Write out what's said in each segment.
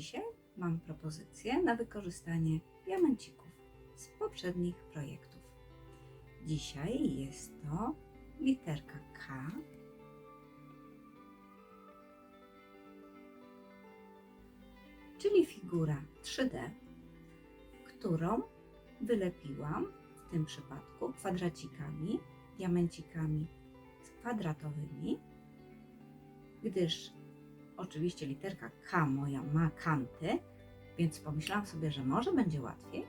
dzisiaj mam propozycję na wykorzystanie diamencików z poprzednich projektów. Dzisiaj jest to literka K, czyli figura 3D, którą wylepiłam w tym przypadku kwadracikami, diamencikami kwadratowymi, gdyż oczywiście literka K moja ma kanty, więc pomyślałam sobie, że może będzie łatwiej,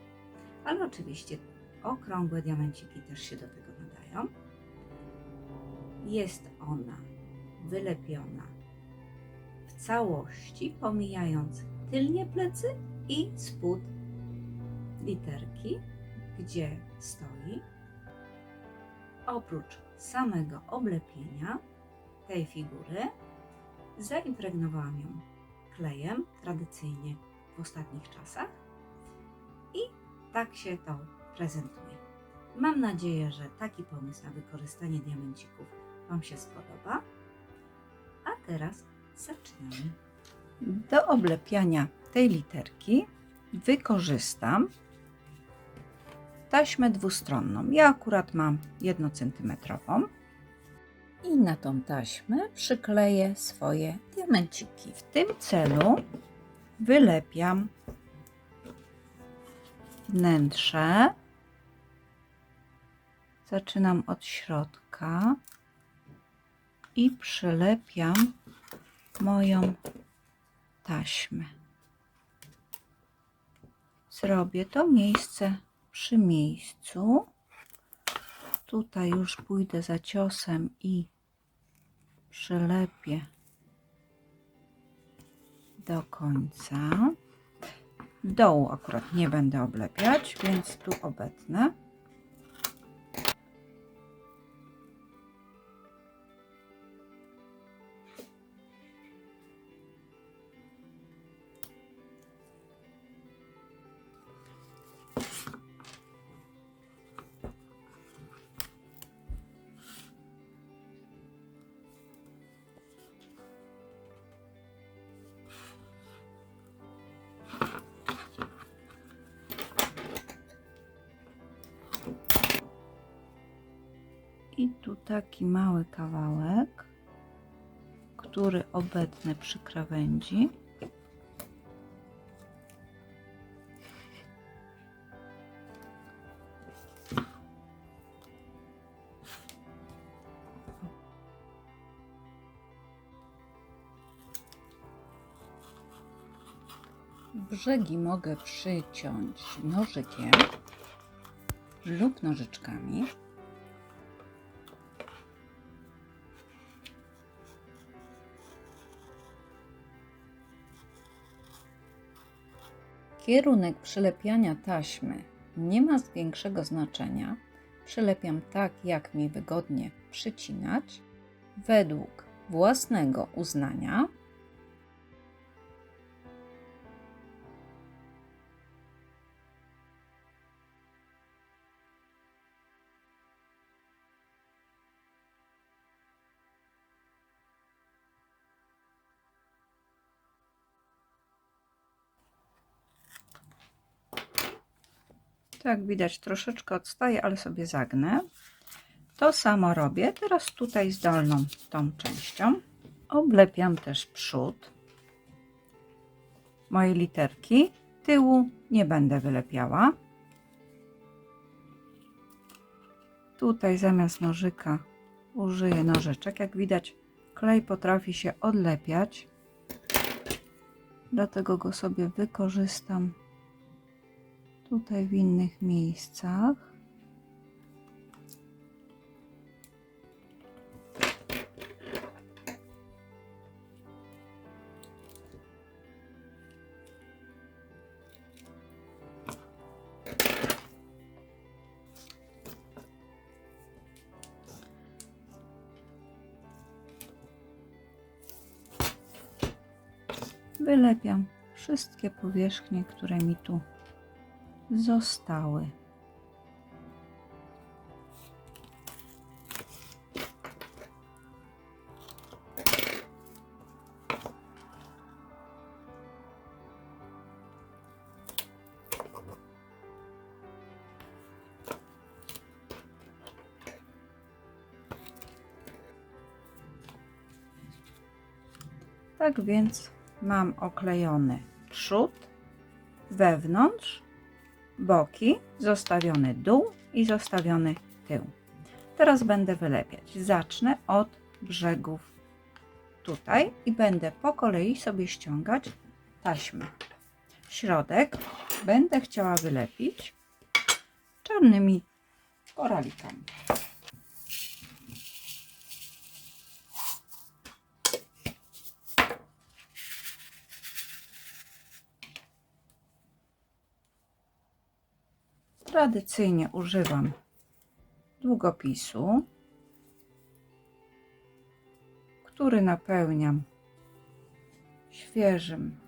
ale oczywiście okrągłe diamenciki też się do tego nadają. Jest ona wylepiona w całości, pomijając tylnie plecy i spód literki, gdzie stoi. Oprócz samego oblepienia tej figury, zaimpregnowałam ją klejem, tradycyjnie w ostatnich czasach, i tak się to prezentuje. Mam nadzieję, że taki pomysł na wykorzystanie diamencików Wam się spodoba. A teraz zaczynamy. Do oblepiania tej literki wykorzystam taśmę dwustronną. Ja akurat mam 1 cm. I na tą taśmę przykleję swoje diamenciki. W tym celu wylepiam wnętrze. Zaczynam od środka i przylepiam moją taśmę. Zrobię to miejsce przy miejscu. Tutaj już pójdę za ciosem i przylepię do końca. Dołu akurat nie będę oblepiać, więc tu obetnę. I tu taki mały kawałek, który obetnę przy krawędzi. Brzegi mogę przyciąć nożykiem lub nożyczkami. Kierunek przylepiania taśmy nie ma większego znaczenia. Przylepiam tak, jak mi wygodnie przycinać, według własnego uznania. Tak widać troszeczkę odstaje, ale sobie zagnę. To samo robię teraz tutaj z dolną tą częścią. Oblepiam też przód mojej literki. Tyłu nie będę wylepiała. Tutaj zamiast nożyka użyję nożyczek. Jak widać klej potrafi się odlepiać. Dlatego go sobie wykorzystam tutaj w innych miejscach. Wylepiam wszystkie powierzchnie, które mi tu zostały. Tak więc mam oklejony przód, wewnątrz boki, zostawiony dół i zostawiony tył. Teraz będę wylepiać. Zacznę od brzegów tutaj i będę po kolei sobie ściągać taśmę. Środek będę chciała wylepić czarnymi koralikami. Tradycyjnie używam długopisu, który napełniam świeżym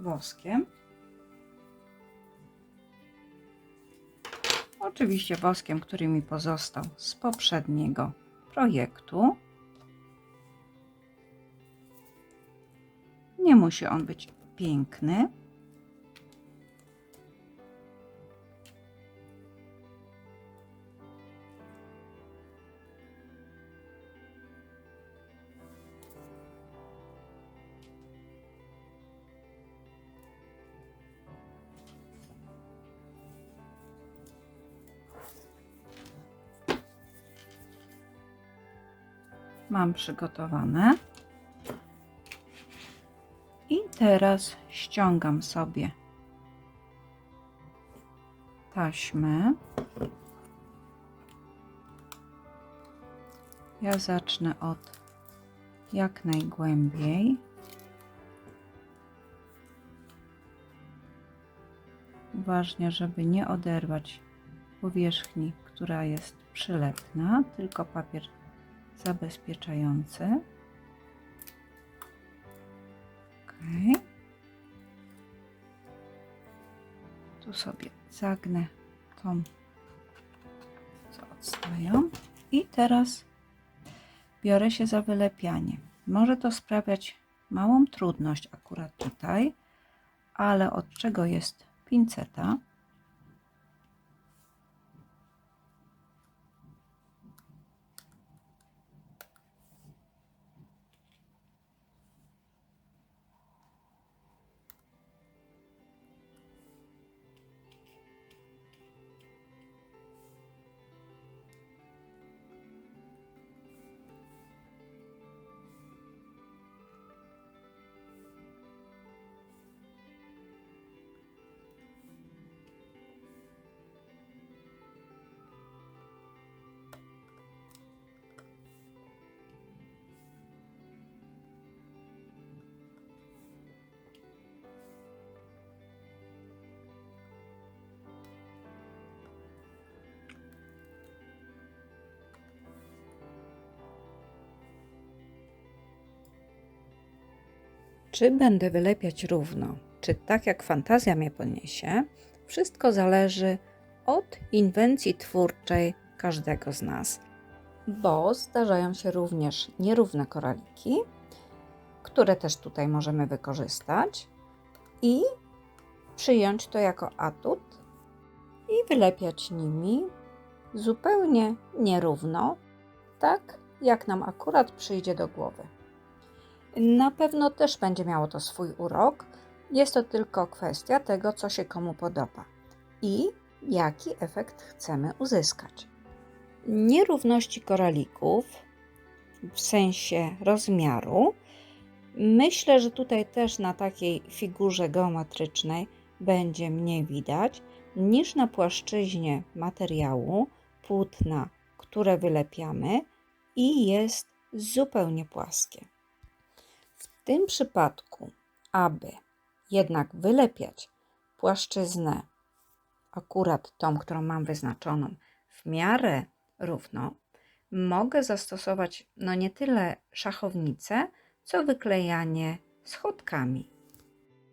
woskiem. Oczywiście woskiem, który mi pozostał z poprzedniego projektu. Nie musi on być piękny. Mam przygotowane. I teraz ściągam sobie taśmę. Ja zacznę od jak najgłębiej. Uważnie, żeby nie oderwać powierzchni, która jest przylepna, tylko papier zabezpieczający. Ok. Tu sobie zagnę tą, co odstają. I teraz biorę się za wylepianie. Może to sprawiać małą trudność akurat tutaj, ale od czego jest pinceta? Czy będę wylepiać równo, czy tak jak fantazja mnie poniesie, wszystko zależy od inwencji twórczej każdego z nas. Bo zdarzają się również nierówne koraliki, które też tutaj możemy wykorzystać i przyjąć to jako atut i wylepiać nimi zupełnie nierówno, tak jak nam akurat przyjdzie do głowy. Na pewno też będzie miało to swój urok. Jest to tylko kwestia tego, co się komu podoba i jaki efekt chcemy uzyskać. Nierówności koralików w sensie rozmiaru myślę, że tutaj też na takiej figurze geometrycznej będzie mniej widać niż na płaszczyźnie materiału płótna, które wylepiamy i jest zupełnie płaskie tym przypadku, aby jednak wylepiać płaszczyznę, akurat tą, którą mam wyznaczoną, w miarę równo, mogę zastosować no nie tyle szachownicę, co wyklejanie schodkami.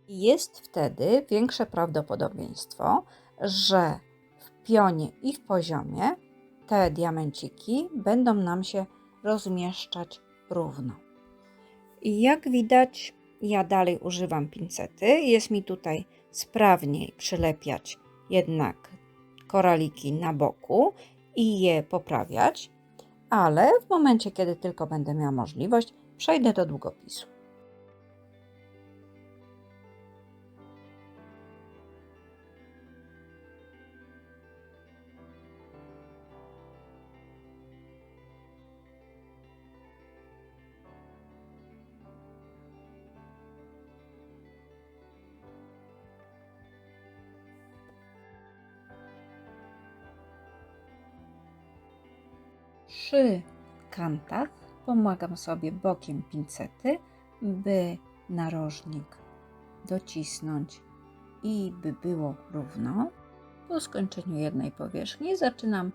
Jest wtedy większe prawdopodobieństwo, że w pionie i w poziomie te diamenciki będą nam się rozmieszczać równo. Jak widać, ja dalej używam pincety. Jest mi tutaj sprawniej przylepiać jednak koraliki na boku i je poprawiać, ale w momencie, kiedy tylko będę miała możliwość, przejdę do długopisu. Przy kantach pomagam sobie bokiem pincety, by narożnik docisnąć i by było równo. Po skończeniu jednej powierzchni zaczynam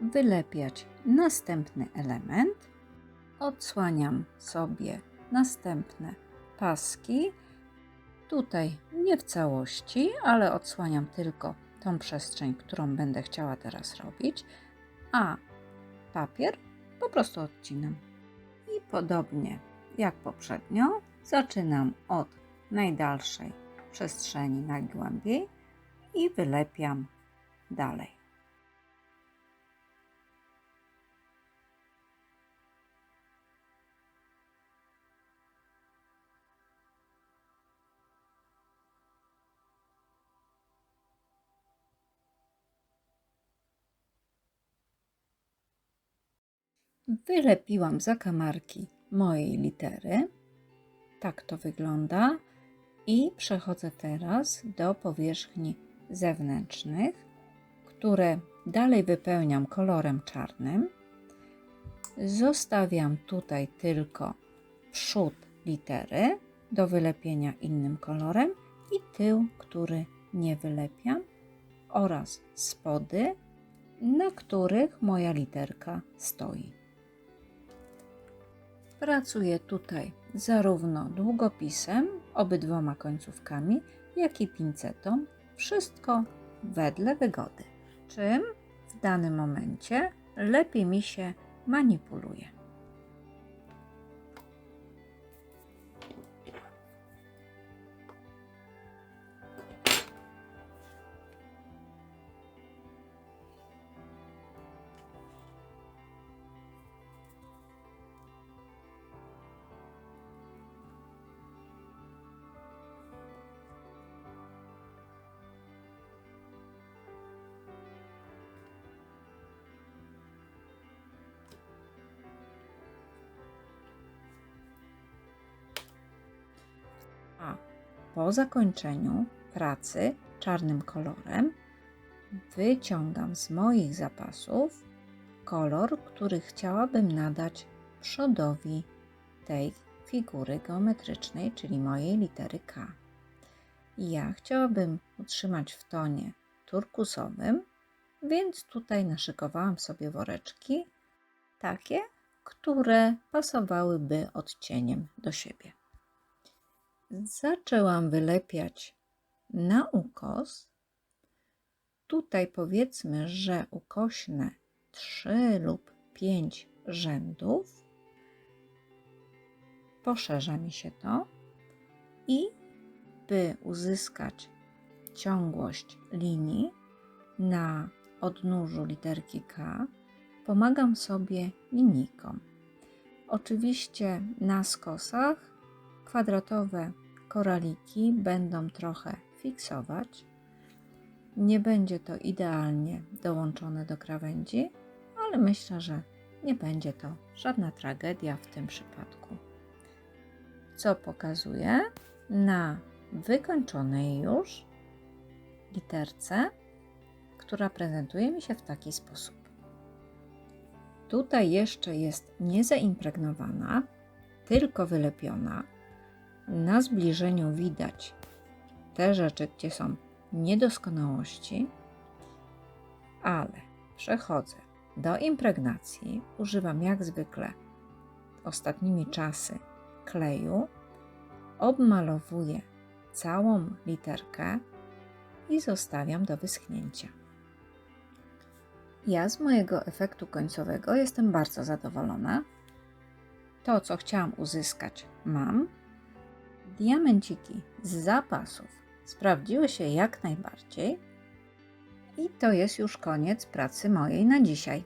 wylepiać następny element. Odsłaniam sobie następne paski. Tutaj nie w całości, ale odsłaniam tylko tą przestrzeń, którą będę chciała teraz robić, a papier po prostu odcinam. I podobnie jak poprzednio, zaczynam od najdalszej przestrzeni najgłębiej i wylepiam dalej. Wylepiłam zakamarki mojej litery. Tak to wygląda. I przechodzę teraz do powierzchni zewnętrznych, które dalej wypełniam kolorem czarnym. Zostawiam tutaj tylko przód litery do wylepienia innym kolorem i tył, który nie wylepiam, oraz spody, na których moja literka stoi. Pracuję tutaj zarówno długopisem, obydwoma końcówkami, jak i pincetą. Wszystko wedle wygody. Czym w danym momencie lepiej mi się manipuluje. Po zakończeniu pracy czarnym kolorem wyciągam z moich zapasów kolor, który chciałabym nadać przodowi tej figury geometrycznej, czyli mojej litery K. Ja chciałabym utrzymać w tonie turkusowym, więc tutaj naszykowałam sobie woreczki takie, które pasowałyby odcieniem do siebie zaczęłam wylepiać na ukos. Tutaj powiedzmy, że ukośne 3 lub 5 rzędów. Poszerza mi się to i by uzyskać ciągłość linii na odnóżu literki K, pomagam sobie linijką. Oczywiście na skosach kwadratowe koraliki będą trochę fiksować. Nie będzie to idealnie dołączone do krawędzi, ale myślę, że nie będzie to żadna tragedia w tym przypadku. Co pokazuję na wykończonej już literce, która prezentuje mi się w taki sposób. Tutaj jeszcze jest niezaimpregnowana, tylko wylepiona, na zbliżeniu widać te rzeczy, gdzie są niedoskonałości, ale przechodzę do impregnacji. Używam jak zwykle ostatnimi czasy kleju, obmalowuję całą literkę i zostawiam do wyschnięcia. Ja z mojego efektu końcowego jestem bardzo zadowolona. To, co chciałam uzyskać, mam diamenciki z zapasów sprawdziły się jak najbardziej. I to jest już koniec pracy mojej na dzisiaj.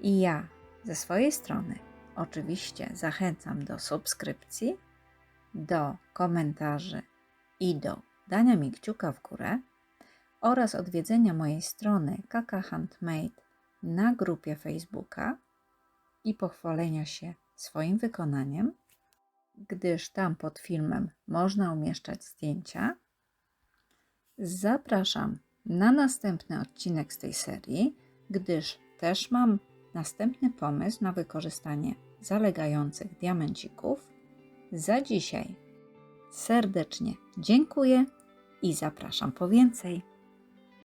I ja ze swojej strony oczywiście zachęcam do subskrypcji, do komentarzy i do dania mi kciuka w górę oraz odwiedzenia mojej strony Kaka Handmade na grupie Facebooka i pochwalenia się swoim wykonaniem, gdyż tam pod filmem można umieszczać zdjęcia. Zapraszam na następny odcinek z tej serii, gdyż też mam następny pomysł na wykorzystanie zalegających diamencików. Za dzisiaj serdecznie dziękuję i zapraszam po więcej.